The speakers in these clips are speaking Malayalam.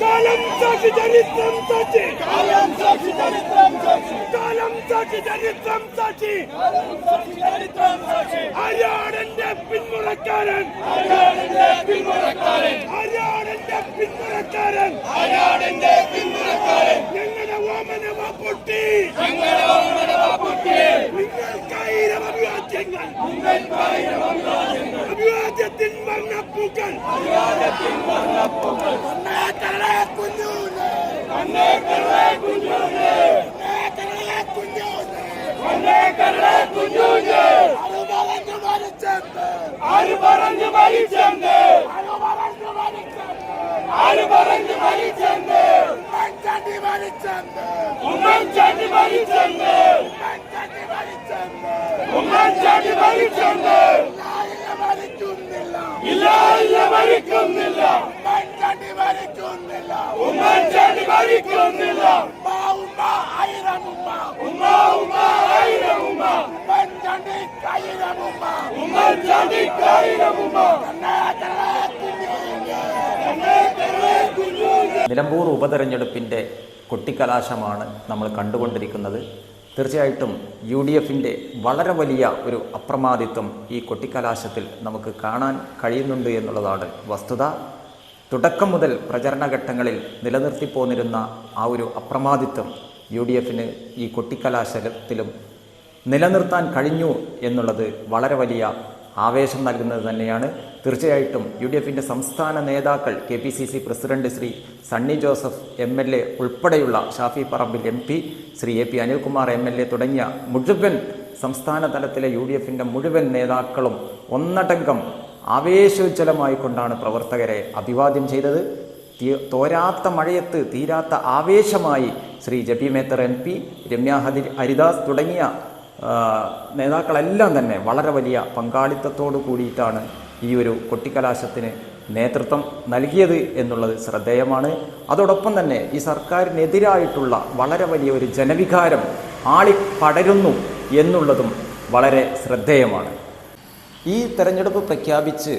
കാലം സാക്ഷി ചരിത്രം സാക്ഷി കാലം സാക്ഷി ചരിത്രം സാക്ഷി കാലം സാക്ഷി ചരിത്രം സാക്ഷി കാലം സാക്ഷി ചരിത്രം സാക്ഷി ആര്യാടന്റെ പിന്മുറക്കാരൻ. ആരാടെന്റെ പിന്മുറക്കാരൻ. ആര്യാടന്റെ പിന്മുറക്കാരൻ. ആരാടെന്റെ പിന്മുറക്കാരൻ. ഞങ്ങളുടെ ഓമന പൊട്ടി ഞങ്ങളുടെ ഓമന ബാപ്പുട്ടിയെ നിങ്ങൾക്കായിരം അഭിവാദ്യങ്ങൾ നിങ്ങൾക്കായിരം അഭിവാദ്യങ്ങൾ. അഭിവാദ്യത്തിൻ വർണപ്പൂക്കൾ. ആര് പറഞ്ഞു മരിച്ചെന്ന്. ആര് പറഞ്ഞു മരിച്ചെന്ന്. ഉമ്മൻചാണ്ടി മരിച്ചെന്ന്. ഉമ്മൻചാണ്ടി മരിച്ചെന്ന് ഉമ്മൻചാണ്ടി മരിച്ചെന്ന് ഉമ്മൻചാണ്ടി മരിച്ചെന്ന് ഇല്ല മരിക്കുന്നില്ല ഇല്ല ഇല്ല മരിക്കുന്നില്ല ഉമ്മൻചാണ്ടി ഉമ്മ ഉമ്മ ഉമ്മ ഉമ്മ. ഉമ്മ നിലമ്പൂർ ഉപതെരഞ്ഞെടുപ്പിന്റെ കൊട്ടിക്കലാശമാണ് നമ്മൾ കണ്ടുകൊണ്ടിരിക്കുന്നത്. തീർച്ചയായിട്ടും യു ഡി എഫിന്റെ വളരെ വലിയ ഒരു അപ്രമാദിത്വം ഈ കൊട്ടിക്കലാശത്തിൽ നമുക്ക് കാണാൻ കഴിയുന്നുണ്ട് എന്നുള്ളതാണ് വസ്തുത. തുടക്കം മുതൽ പ്രചരണ പ്രചരണഘട്ടങ്ങളിൽ നിലനിർത്തിപ്പോന്നിരുന്ന ആ ഒരു അപ്രമാദിത്വം യു ഡി എഫിന് ഈ കൊട്ടിക്കലാശത്തിലും നിലനിർത്താൻ കഴിഞ്ഞു എന്നുള്ളത് വളരെ വലിയ ആവേശം നൽകുന്നത് തന്നെയാണ്. തീർച്ചയായിട്ടും യു ഡി എഫിന്റെ സംസ്ഥാന നേതാക്കൾ K P C C president Shri Sunny Joseph M L A ഉൾപ്പെടെയുള്ള Shafi Parambil M P Shri A P Anilkumar M L A തുടങ്ങിയ മുഴുവൻ സംസ്ഥാന തലത്തിലെ യു ഡി എഫിന്റെ മുഴുവൻ നേതാക്കളും ഒന്നടങ്കം ആവേശോജ്വലമായി കൊണ്ടാണ് പ്രവർത്തകരെ അഭിവാദ്യം ചെയ്തത്. തോരാത്ത മഴയത്ത് തീരാത്ത ആവേശമായി ശ്രീ ജബി മേത്തർ എം പി രമ്യ ഹരി ഹരിദാസ് തുടങ്ങിയ നേതാക്കളെല്ലാം തന്നെ വളരെ വലിയ പങ്കാളിത്തത്തോടു കൂടിയിട്ടാണ് ഈ ഒരു കൊട്ടിക്കലാശത്തിന് നേതൃത്വം നൽകിയത് എന്നുള്ളത് ശ്രദ്ധേയമാണ്. അതോടൊപ്പം തന്നെ ഈ സർക്കാരിനെതിരായിട്ടുള്ള വളരെ വലിയ ഒരു ജനവികാരം ആളിപ്പടരുന്നു എന്നുള്ളതും വളരെ ശ്രദ്ധേയമാണ്. ഈ തെരഞ്ഞെടുപ്പ് പ്രഖ്യാപിച്ച്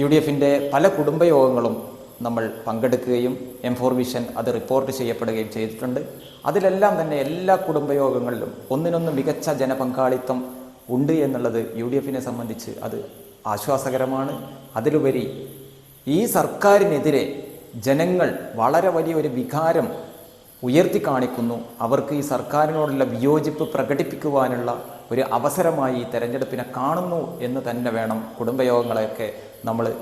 യു ഡി എഫിന്റെ പല കുടുംബയോഗങ്ങളും നമ്മൾ പങ്കെടുക്കുകയും എം ഫോർ വിഷൻ അത് റിപ്പോർട്ട് ചെയ്യപ്പെടുകയും ചെയ്തിട്ടുണ്ട്. അതിലെല്ലാം തന്നെ എല്ലാ കുടുംബയോഗങ്ങളിലും ഒന്നിനൊന്ന് മികച്ച ജനപങ്കാളിത്തം ഉണ്ട് എന്നുള്ളത് യു ഡി എഫിനെ സംബന്ധിച്ച് അത് ആശ്വാസകരമാണ്. അതിലുപരി ഈ സർക്കാരിനെതിരെ ജനങ്ങൾ വളരെ വലിയൊരു വികാരം ഉയർത്തി കാണിക്കുന്നു. അവർക്ക് ഈ സർക്കാരിനോടുള്ള വിയോജിപ്പ് പ്രകടിപ്പിക്കുവാനുള്ള ഒരു അവസരമായി ഈ തെരഞ്ഞെടുപ്പിനെ കാണുന്നു എന്ന് തന്നെ വേണം കുടുംബയോഗങ്ങളെയൊക്കെ നമ്മൾ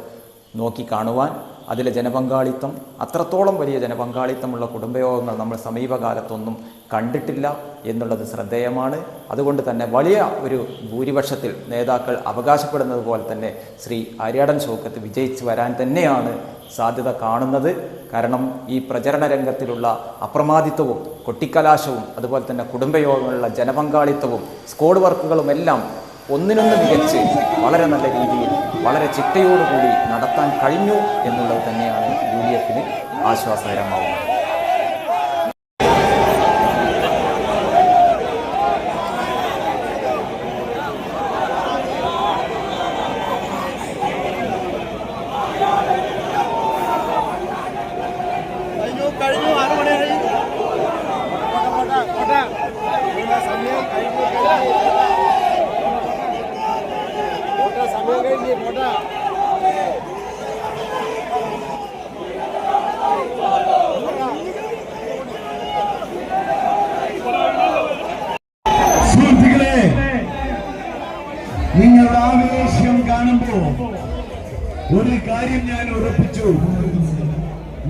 നോക്കി കാണുവാൻ. അതിലെ ജനപങ്കാളിത്തം അത്രത്തോളം വലിയ ജനപങ്കാളിത്തമുള്ള കുടുംബയോഗങ്ങൾ നമ്മൾ സമീപകാലത്തൊന്നും കണ്ടിട്ടില്ല എന്നുള്ളത് ശ്രദ്ധേയമാണ്. അതുകൊണ്ട് തന്നെ വലിയ ഒരു ഭൂരിപക്ഷത്തിൽ നേതാക്കൾ അവകാശപ്പെടുന്നത് പോലെ തന്നെ ശ്രീ ആര്യാടൻ ചോക്കത്ത് വിജയിച്ചു വരാൻ തന്നെയാണ് സാധ്യത കാണുന്നത്. കാരണം ഈ പ്രചരണ രംഗത്തിലുള്ള അപ്രമാദിത്വവും കൊട്ടിക്കലാശവും അതുപോലെ തന്നെ കുടുംബയോഗങ്ങളിലുള്ള ജനപങ്കാളിത്തവും സ്കോഡ് വർക്കുകളും എല്ലാം ഒന്നിനൊന്ന് മികച്ച് വളരെ നല്ല രീതിയിൽ വളരെ ചിട്ടയോടുകൂടി നടത്താൻ കഴിഞ്ഞു എന്നുള്ളത് തന്നെയാണ് യു ഡി എഫിന് ആശ്വാസകരമാവുന്നത് കഴിഞ്ഞു കഴിഞ്ഞു ആറ് മണിയായി സമയം കഴിഞ്ഞു സമയം കഴിഞ്ഞു പോട്ടാ സുഹൃത്തുക്കളെ നിങ്ങളുടെ ആവേശം കാണുമ്പോ ഒരു കാര്യം ഞാൻ ഉറപ്പിച്ചു.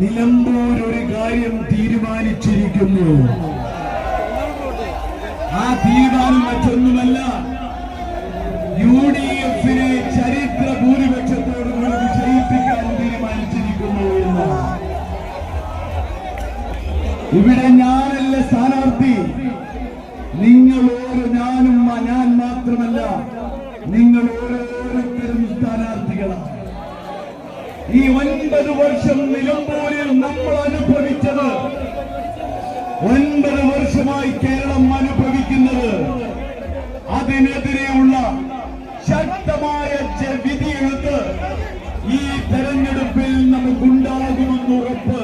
നിലമ്പൂർ ഒരു കാര്യം തീരുമാനിച്ചിരിക്കുന്നു. ആ തീരുമാനം മറ്റൊന്നുമല്ല. യു ഡി എഫിനെ ചരിത്ര ഭൂരിപക്ഷത്തോടുകൂടി വിജയിപ്പിക്കാൻ തീരുമാനിച്ചിരിക്കുന്നു എന്ന്. ഇവിടെ ഞാനല്ല സ്ഥാനാർത്ഥി. നിങ്ങൾ ഓരോ ഞാനും ഞാൻ മാത്രമല്ല. നിങ്ങൾ ഓരോരുത്തരും സ്ഥാനാർത്ഥികളാണ്. ഈ ഒൻപത് വർഷം നിലമ്പൂരിൽ നമ്മൾ അനുഭവിച്ചത്. ഒൻപത് വർഷമായി കേരളം അനുഭവിക്കുന്നത് അതിനെതിരെയുള്ള ശക്തമായ വിധിയെടുത്ത് ഈ തെരഞ്ഞെടുപ്പിൽ നമുക്കുണ്ടാകുമെന്ന് ഉറപ്പ്.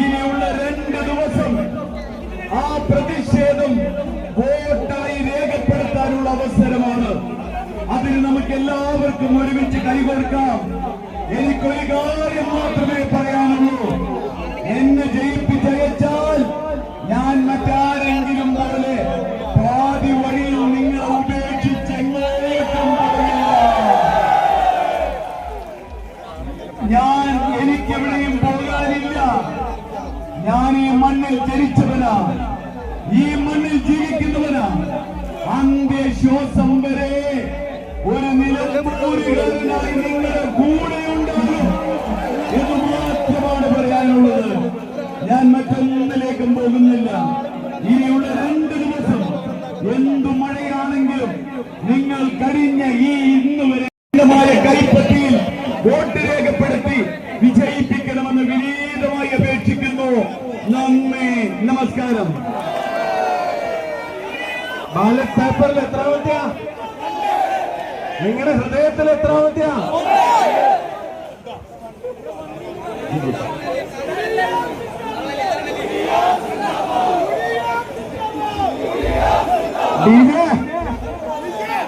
ഇനിയുള്ള രണ്ട് ദിവസം ആ പ്രതിഷേധം വോട്ടായി രേഖപ്പെടുത്താനുള്ള അവസരമാണ് അതിന് നമുക്ക് എല്ലാവർക്കും ഒരുമിച്ച് കൈകൊടുക്കാം എനിക്കൊരു കാര്യം മാത്രമേ പറയാനുള്ളൂ. എന്നെ ജയിപ്പിച്ചയച്ചാൽ ഞാൻ മറ്റാരെങ്കിലും പോലെ പാതി വഴിയിൽ നിങ്ങളെ ഉപേക്ഷിച്ച് ഞാൻ എനിക്കെവിടെയും പോകാനില്ല. ഞാൻ ഈ മണ്ണിൽ ജനിച്ചവനാ. ഈ മണ്ണിൽ ജീവിക്കുന്നവനാ. അന്ത്യശ്വാസം വരെ ഉണ്ടാകും ഇത് മാത്രമാണ് പറയാനുള്ളത്. ഞാൻ മറ്റൊന്നിലേക്കും പോകുന്നില്ല. ഇനിയുള്ള രണ്ട് ദിവസം എന്തു മഴയാണെങ്കിലും നിങ്ങൾ കഴിഞ്ഞ ഈ ഇന്ന് വരെ കൈപ്പറ്റിയിൽ വോട്ട് രേഖപ്പെടുത്തി വിജയിപ്പിക്കണമെന്ന് വിനീതമായി അപേക്ഷിക്കുന്നു. നന്ദി. നമസ്കാരം. ബാലറ്റ് പേപ്പറിൽ എത്രാമത്തെയാ? നിങ്ങളുടെ ഹൃദയത്തിൽ എത്രാമത്തെയാ ഡിജെ